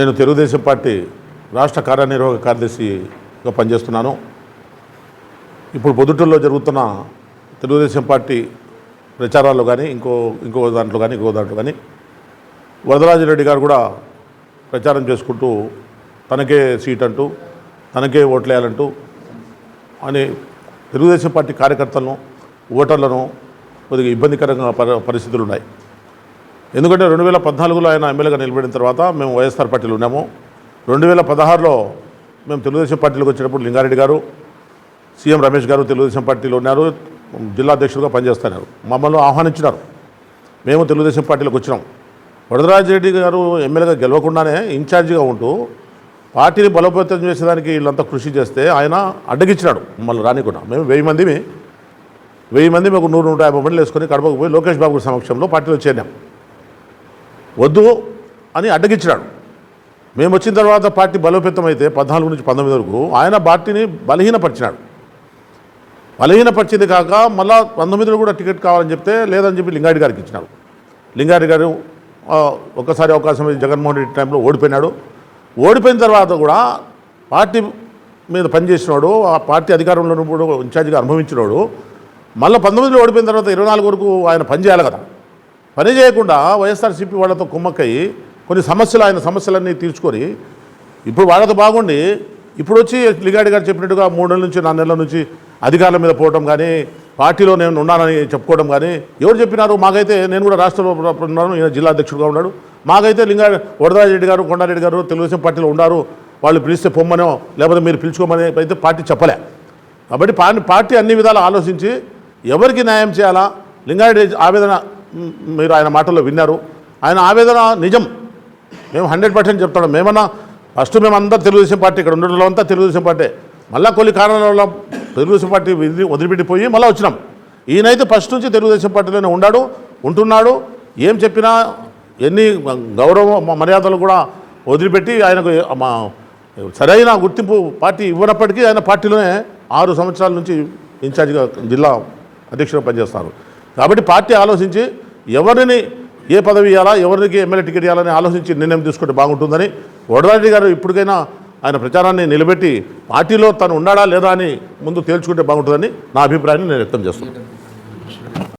నేను తెలుగుదేశం పార్టీ రాష్ట్ర కార్యనిర్వాహక కార్యదర్శిగా పనిచేస్తున్నాను. ఇప్పుడు పొద్దుటూరులో జరుగుతున్న తెలుగుదేశం పార్టీ ప్రచారాల్లో కానీ ఇంకో ఇంకో దాంట్లో కానీ ఇంకో దాంట్లో కానీ వరదరాజిరెడ్డి గారు కూడా ప్రచారం చేసుకుంటూ తనకే సీట్ అంటూ తనకే ఓట్లేయాలంటూ అని తెలుగుదేశం పార్టీ కార్యకర్తలను ఓటర్లను కొద్దిగా ఇబ్బందికరంగా పరిస్థితులు ఉన్నాయి ఎందుకంటే రెండు వేల పద్నాలుగులో ఆయన ఎమ్మెల్యేగా నిలబడిన తర్వాత మేము వైఎస్ఆర్ పార్టీలో ఉన్నాము. రెండు వేల పదహారులో మేము తెలుగుదేశం పార్టీలోకి వచ్చినప్పుడు లింగారెడ్డి గారు సీఎం రమేష్ గారు తెలుగుదేశం పార్టీలో ఉన్నారు జిల్లా అధ్యక్షులుగా పనిచేస్తున్నారు. మమ్మల్ని ఆహ్వానించినారు. మేము తెలుగుదేశం పార్టీలోకి వచ్చినాం. వరదరాజరెడ్డి గారు ఎమ్మెల్యేగా గెలవకుండానే ఇన్ఛార్జిగా ఉంటూ పార్టీని బలోపేతం చేసేదానికి వీళ్ళంతా కృషి చేస్తే ఆయన అడ్డగించినాడు మమ్మల్ని రానికుండా. మేము వెయ్యి మందిమి వెయ్యి మంది మాకు నూరు నూట యాభై మంది వేసుకొని కడపకు పోయి లోకేష్ బాబు సమక్షంలో పార్టీలో చేరినాం. వద్దు అని అడ్డగించినాడు. మేము వచ్చిన తర్వాత పార్టీ బలోపేతం అయితే పద్నాలుగు నుంచి పంతొమ్మిది వరకు ఆయన పార్టీని బలహీనపరిచినాడు. బలహీనపరిచింది కాక మళ్ళా పంతొమ్మిదిలో కూడా టికెట్ కావాలని చెప్తే లేదని చెప్పి లింగారెడ్డి గారికి ఇచ్చినాడు. లింగారెడ్డి గారు ఒక్కసారి అవకాశం జగన్మోహన్ రెడ్డి టైంలో ఓడిపోయినాడు. ఓడిపోయిన తర్వాత కూడా పార్టీ మీద పనిచేసినాడు ఆ పార్టీ అధికారంలో ఇన్ఛార్జిగా అనుభవించినాడు మళ్ళీ పంతొమ్మిదిలో ఓడిపోయిన తర్వాత ఇరవై నాలుగు వరకు ఆయన పని చేయాలి కదా. పని చేయకుండా వైఎస్ఆర్సీపీ వాళ్ళతో కుమ్మక్కయి కొన్ని సమస్యలు ఆయన సమస్యలన్నీ తీర్చుకొని ఇప్పుడు వాళ్ళతో బాగుండి ఇప్పుడు వచ్చి లిగాడి గారు చెప్పినట్టుగా మూడు నెలల నుంచి నాలుగు నెలల నుంచి అధికారుల మీద పోవడం కానీ పార్టీలో నేను ఉన్నానని చెప్పుకోవడం కానీ ఎవరు చెప్పినారు? మాకైతే నేను కూడా రాష్ట్రంలో ఉన్నాను ఈయన జిల్లా అధ్యక్షుడుగా ఉన్నాడు. మాకైతే లింగా వరదరాజరెడ్డి గారు కొండారెడ్డి గారు తెలుగుదేశం పార్టీలో ఉన్నారు. వాళ్ళు పిలిస్తే పొమ్మనో లేకపోతే మీరు పిలుచుకోమని అయితే పార్టీ చెప్పలే. కాబట్టి పార్టీ పార్టీ అన్ని విధాలు ఆలోచించి ఎవరికి న్యాయం చేయాలా? లింగారెడ్డి ఆవేదన మీరు ఆయన మాటల్లో విన్నారు. ఆయన ఆవేదన నిజం. మేము హండ్రెడ్ పర్సెంట్ చెప్తాం మేమన్నా ఫస్ట్ మేమంతా తెలుగుదేశం పార్టీ ఇక్కడ ఉండడంలో అంతా తెలుగుదేశం పార్టీ. మళ్ళీ కొన్ని కారణాల వల్ల తెలుగుదేశం పార్టీ వదిలిపెట్టిపోయి మళ్ళీ వచ్చినాం. ఈయనైతే ఫస్ట్ నుంచి తెలుగుదేశం పార్టీలోనే ఉన్నాడు ఉంటున్నాడు. ఏం చెప్పినా ఎన్ని గౌరవ మర్యాదలు కూడా వదిలిపెట్టి ఆయనకు మా సరైన గుర్తింపు పార్టీ ఇవ్వనప్పటికీ ఆయన పార్టీలోనే ఆరు సంవత్సరాల నుంచి ఇన్ఛార్జిగా జిల్లా అధ్యక్షుడు పనిచేస్తారు. కాబట్టి పార్టీ ఆలోచించి ఎవరిని ఏ పదవి ఇవ్వాలా ఎవరికి ఎమ్మెల్యే టికెట్ ఇవ్వాలని ఆలోచించి నిర్ణయం తీసుకుంటే బాగుంటుందని వడరాజు గారు ఇప్పటికైనా ఆయన ప్రచారాన్ని నిలబెట్టి పార్టీలో తను ఉన్నాడా లేదా అని ముందు తేల్చుకుంటే బాగుంటుందని నా అభిప్రాయాన్ని నేను వ్యక్తం చేస్తున్నాను.